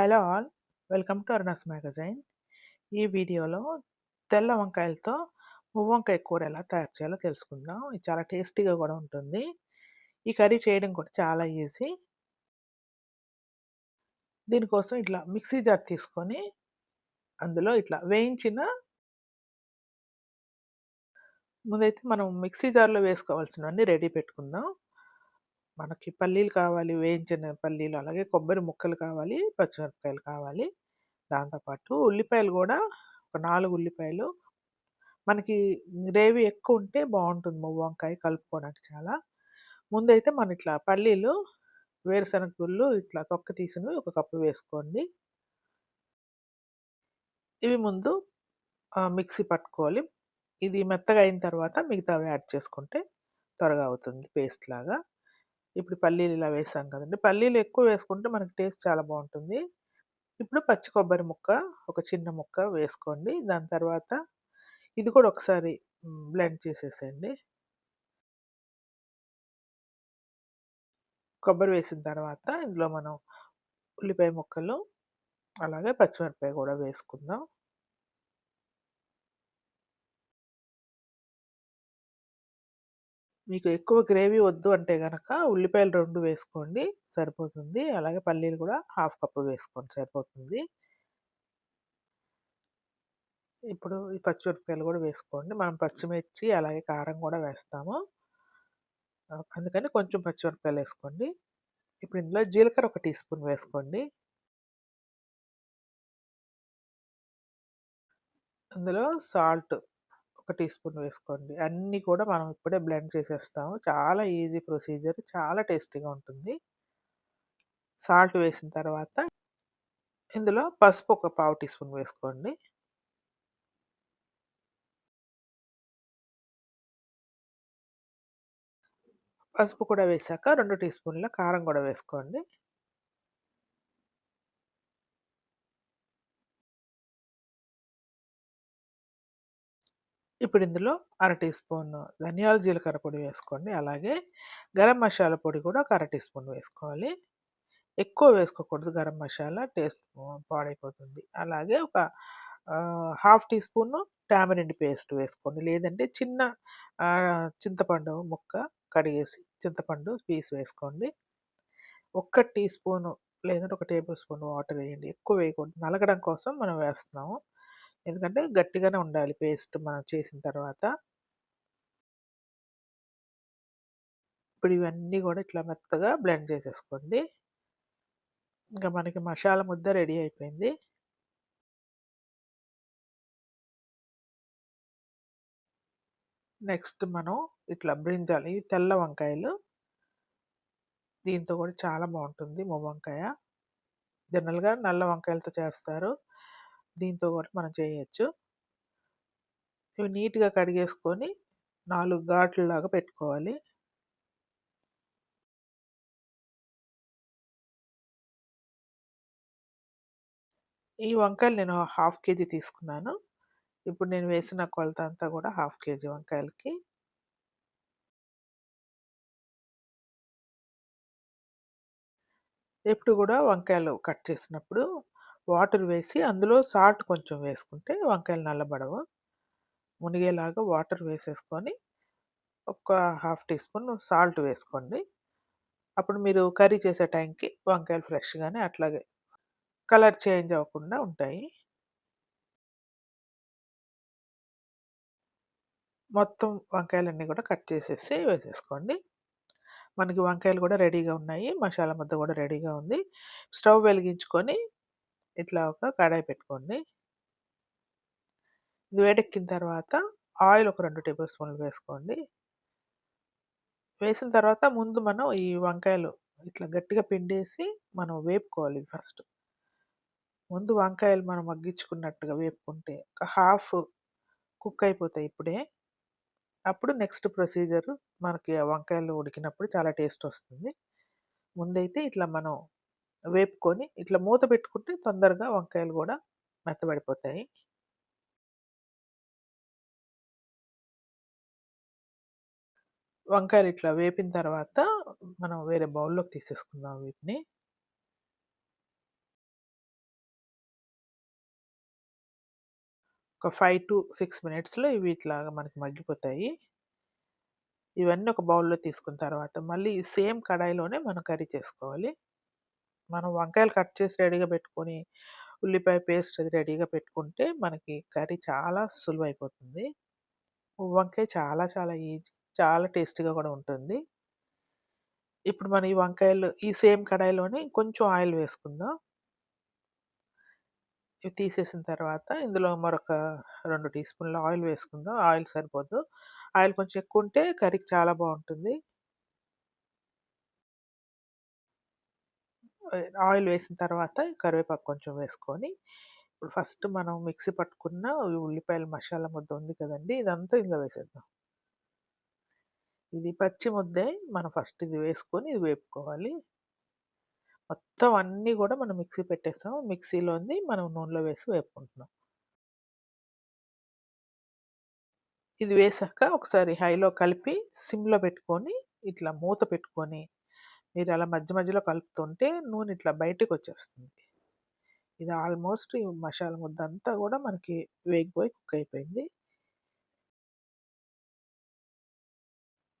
Hello all welcome to Aruna's magazine. ఈ వీడియోలో తెల్ల వంకాయలతో వంకాయ కూర ఎలా తయారు చేయాలో తెలుసుకుందాం. ఇది చాలా టేస్టీగా కూడా ఉంటుంది. ఈ కర్రీ చేయడం కూడా చాలా ఈజీ. దీనికోసం ఇట్లా మిక్సీ జార్ తీసుకొని అందులో ఇట్లా వేయించిన ముందైతే మనం మిక్సీ జార్లో వేసుకోవాల్సినవన్నీ రెడీ పెట్టుకుందాం. మనకి పల్లీలు కావాలి వేయించిన పల్లీలు అలాగే కొబ్బరి ముక్కలు కావాలి పచ్చిమిరపకాయలు కావాలి. దాంతోపాటు ఉల్లిపాయలు కూడా ఒక నాలుగు ఉల్లిపాయలు. మనకి గ్రేవీ ఎక్కువ ఉంటే బాగుంటుంది మువ్వ వంకాయ కలుపుకోవడానికి చాలా. ముందైతే మన ఇట్లా పల్లీలు వేరుశనగ గుళ్ళు ఇట్లా తొక్క తీసినవి ఒక కప్పు వేసుకోండి. ఇవి ముందు మిక్సీ పట్టుకోవాలి. ఇది మెత్తగా అయిన తర్వాత మిగతావి యాడ్ చేసుకుంటే త్వరగా అవుతుంది పేస్ట్ లాగా. ఇప్పుడు పల్లీలు ఇలా వేసాం కదండి. పల్లీలు ఎక్కువ వేసుకుంటే మనకి టేస్ట్ చాలా బాగుంటుంది. ఇప్పుడు పచ్చి కొబ్బరి ముక్క ఒక చిన్న ముక్క వేసుకోండి. దాని తర్వాత ఇది కూడా ఒకసారి బ్లెండ్ చేసేసేయండి. కొబ్బరి వేసిన తర్వాత ఇందులో మనం ఉల్లిపాయ ముక్కలు అలాగే పచ్చిమిరపాయ కూడా వేసుకుందాం. మీకు ఎక్కువ గ్రేవీ వద్దు అంటే కనుక ఉల్లిపాయలు రెండు వేసుకోండి సరిపోతుంది. అలాగే పల్లీలు కూడా హాఫ్ కప్పు వేసుకోండి సరిపోతుంది. ఇప్పుడు ఈ పచ్చిమిరపకాయలు కూడా వేసుకోండి. మనం పచ్చిమిర్చి అలాగే కారం కూడా వేస్తాము. అందుకని కొంచెం పచ్చిమిరపకాయలు వేసుకోండి. ఇప్పుడు ఇందులో జీలకర్ర ఒక టీ స్పూన్ వేసుకోండి. అందులో సాల్ట్ ఒక టీ స్పూన్ వేసుకోండి. అన్నీ కూడా మనం ఇప్పుడే బ్లెండ్ చేసేస్తాము. చాలా ఈజీ ప్రొసీజర్ చాలా టేస్టీగా ఉంటుంది. సాల్ట్ వేసిన తర్వాత ఇందులో పసుపు ఒక పావు టీ స్పూన్ వేసుకోండి. పసుపు కూడా వేసాక రెండు టీ స్పూన్ల కారం కూడా వేసుకోండి. ఇప్పుడు ఇందులో అర టీ స్పూన్ ధనియాల జీలకర్ర పొడి వేసుకోండి. అలాగే గరం మసాలా పొడి కూడా ఒక అర టీ స్పూన్ వేసుకోవాలి. ఎక్కువ వేసుకోకూడదు. గరం మసాలా టేస్ట్ పాడైపోతుంది. అలాగే ఒక half teaspoon tamarind paste వేసుకోండి. లేదంటే చిన్న చింతపండు ముక్క కడిగేసి చింతపండు పీస్ వేసుకోండి. ఒక్క టీ స్పూను లేదంటే ఒక టేబుల్ స్పూన్ వాటర్ వేయండి. ఎక్కువ వేయకూడదు. నలగడం కోసం మనం వేస్తున్నాము. ఎందుకంటే గట్టిగానే ఉండాలి పేస్ట్ మనం చేసిన తర్వాత. ఇప్పుడు ఇవన్నీ కూడా ఇట్లా మెత్తగా బ్లెండ్ చేసేసుకోండి. ఇంకా మనకి మసాలా ముద్ద రెడీ అయిపోయింది. నెక్స్ట్ మనం ఇట్లా బ్రింజాలి తెల్ల వంకాయలు. దీంతో కూడా చాలా బాగుంటుంది మొ వంకాయ. జనరల్గా నల్ల వంకాయలతో చేస్తారు. దీంతో కూడా మనం చేయొచ్చు. ఇవి నీట్గా కడిగేసుకొని నాలుగు ఘాట్లలాగా పెట్టుకోవాలి. ఈ వంకాయలు నేను హాఫ్ కేజీ తీసుకున్నాను. ఇప్పుడు నేను వేసిన కొలత అంతా కూడా హాఫ్ కేజీ వంకాయలకి. ఎప్పుడు కూడా వంకాయలు కట్ చేసినప్పుడు వాటర్ వేసి అందులో సాల్ట్ కొంచెం వేసుకుంటే వంకాయలు నల్లబడవు. మునిగేలాగా వాటర్ వేసేసుకొని ఒక హాఫ్ టీ స్పూన్ సాల్ట్ వేసుకోండి. అప్పుడు మీరు కర్రీ చేసే టైంకి వంకాయలు ఫ్రెష్గానే అట్లాగే కలర్ చేంజ్ అవ్వకుండా ఉంటాయి. మొత్తం వంకాయలన్నీ కూడా కట్ చేసేసి వేసేసుకోండి. మనకి వంకాయలు కూడా రెడీగా ఉన్నాయి. మసాలా ముద్ద కూడా రెడీగా ఉంది. స్టవ్ వెలిగించుకొని ఇట్లా ఒక కడాయి పెట్టుకోండి. ఇది వేడెక్కిన తర్వాత ఆయిల్ ఒక రెండు టేబుల్ స్పూన్లు వేసుకోండి. వేసిన తర్వాత ముందు మనం ఈ వంకాయలు ఇట్లా గట్టిగా పిండేసి మనం వేపుకోవాలి ఫస్ట్. ముందు వంకాయలు మనం మగ్గించుకున్నట్టుగా వేపుకుంటే ఒక హాఫ్ కుక్ అయిపోతాయి ఇప్పుడే. అప్పుడు నెక్స్ట్ ప్రొసీజర్ మనకి వంకాయలు ఉడికినప్పుడు చాలా టేస్ట్ వస్తుంది. ముందైతే ఇట్లా మనం వేపుకొని ఇట్లా మూత పెట్టుకుంటే తొందరగా వంకాయలు కూడా మెత్తబడిపోతాయి. వంకాయలు ఇట్లా వేపిన తర్వాత మనం వేరే బౌల్లోకి తీసేసుకుందాం వీటిని. ఒక ఫైవ్ టు సిక్స్ మినిట్స్లో ఇవి ఇట్లాగా మనకి మగ్గిపోతాయి. ఇవన్నీ ఒక బౌల్లో తీసుకున్న తర్వాత మళ్ళీ సేమ్ కడాయిలోనే మనం కర్రీ చేసుకోవాలి. మనం వంకాయలు కట్ చేసి రెడీగా పెట్టుకొని, ఉల్లిపాయ పేస్ట్ అది రెడీగా పెట్టుకుంటే మనకి కర్రీ చాలా సులువైపోతుంది. వంకాయ చాలా చాలా ఈజీ. చాలా టేస్టీగా కూడా ఉంటుంది. ఇప్పుడు మనం ఈ వంకాయలు ఈ సేమ్ కడాయిలోనే కొంచెం ఆయిల్ వేసుకుందాం. ఇవి తీసేసిన తర్వాత ఇందులో మరొక రెండు టీ స్పూన్ల ఆయిల్ వేసుకుందాం. ఆయిల్ సరిపోదు. ఆయిల్ కొంచెం ఎక్కువుంటే కర్రీకి చాలా బాగుంటుంది ఆయిల్ వేసిన తర్వాత కరివేపాకు కొంచెం వేసుకొని, ఇప్పుడు ఫస్ట్ మనం మిక్సీ పట్టుకున్న ఉల్లిపాయల మసాలా ముద్ద ఉంది కదండి ఇదంతా ఇందులో వేసేద్దాం. ఇది పచ్చి ముద్దే. మనం ఫస్ట్ ఇది వేసుకొని ఇది వేపుకోవాలి. మొత్తం అన్నీ కూడా మనం మిక్సీ పెట్టేస్తాం మిక్సీలోది మనం నూనెలో వేసి వేపుకుంటున్నాం. ఇది వేసాక ఒకసారి హైలో కలిపి సిమ్‌లో పెట్టుకొని, ఇట్లా మూత పెట్టుకొని, మీరు అలా మధ్య మధ్యలో కలుపుతుంటే నూనె ఇట్లా బయటకొచ్చేస్తుంది. ఇది ఆల్మోస్ట్ ఈ మసాలా ముద్దంతా కూడా మనకి వేగిపోయి కుక్ అయిపోయింది.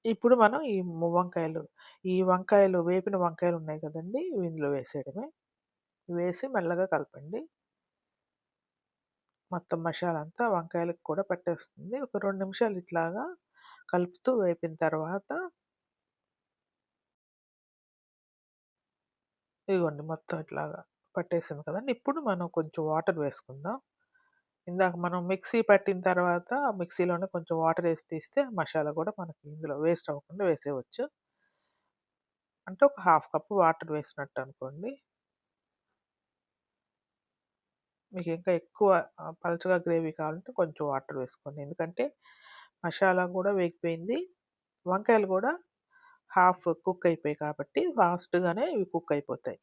ఇప్పుడు మనం ఈ వంకాయలు, ఈ వంకాయలు వేపిన వంకాయలు ఉన్నాయి కదండి ఇందులో వేసేయడమే. వేసి మెల్లగా కలపండి. మొత్తం మసాలా అంతా వంకాయలకు కూడా పట్టేస్తుంది. ఒక రెండు నిమిషాలు ఇట్లాగా కలుపుతూ వేపిన తర్వాత ఇదిగోండి మొత్తం ఇట్లాగా పట్టేసింది కదండి ఇప్పుడు మనం కొంచెం వాటర్ వేసుకుందాం. ఇందాక మనం మిక్సీ పట్టిన తర్వాత మిక్సీలోనే కొంచెం వాటర్ వేసి తీస్తే మసాలా కూడా మనకి ఇందులో వేస్ట్ అవ్వకుండా వేసేయవచ్చు. అంటే ఒక హాఫ్ కప్ వాటర్ వేసినట్టు అనుకోండి. మీకు ఇంకా ఎక్కువ పలుచగా గ్రేవీ కావాలంటే కొంచెం వాటర్ వేసుకోండి. ఎందుకంటే మసాలా కూడా వేగిపోయింది. వంకాయలు కూడా హాఫ్ కుక్ అయిపోయాయి కాబట్టి ఫాస్ట్‌గానే ఇవి కుక్ అయిపోతాయి.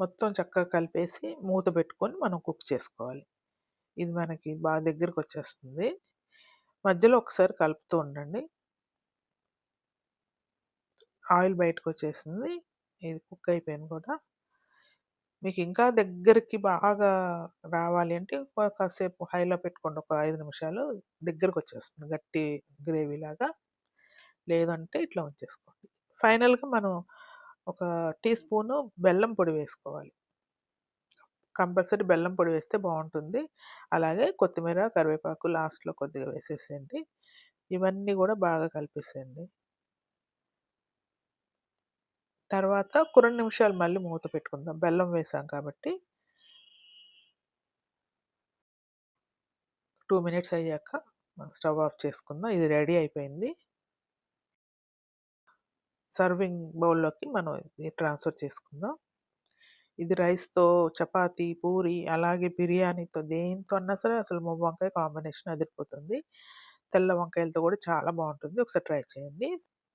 మొత్తం చక్కగా కలిపేసి మూత పెట్టుకొని మనం కుక్ చేసుకోవాలి. ఇది మనకి బాగా దగ్గరకొచ్చేస్తుంది. మధ్యలో ఒకసారి కలుపుతూ ఉండండి. ఆయిల్ బయటకొచ్చేసింది. ఇది కుక్ అయిపోయింది కూడా. మీకు ఇంకా దగ్గరికి బాగా రావాలి అంటే ఒక కాసేపు హైలో పెట్టుకోండి. ఒక ఐదు నిమిషాలు దగ్గరకొచ్చేస్తుంది గట్టి గ్రేవీలాగా. లేదంటే ఇట్లా ఉంచేసుకోండి. ఫైనల్‌గా మనం ఒక టీ స్పూను బెల్లం పొడి వేసుకోవాలి. కంపల్సరీ బెల్లం పొడి వేస్తే బాగుంటుంది అలాగే కొత్తిమీర, కరివేపాకు లాస్ట్‌లో కొద్దిగా వేసేసేయండి. ఇవన్నీ కూడా బాగా కలిపేసేయండి. తర్వాత ఒక రెండు నిమిషాలు మళ్ళీ మూత పెట్టుకుందాం. బెల్లం వేసాం కాబట్టి. టూ మినిట్స్ అయ్యాక మనం స్టవ్ ఆఫ్ చేసుకుందాం. ఇది రెడీ అయిపోయింది. సర్వింగ్ బౌల్‌లోకి మనం ఇది ట్రాన్స్‌ఫర్ చేసుకుందాం. ఇది రైస్‌తో, చపాతి పూరి అలాగే బిర్యానీతో దేనితో అన్నా సరే అసలు ము వంకాయ కాంబినేషన్ అదిరిపోతుంది. తెల్ల వంకాయలతో కూడా చాలా బాగుంటుంది ఒకసారి ట్రై చేయండి.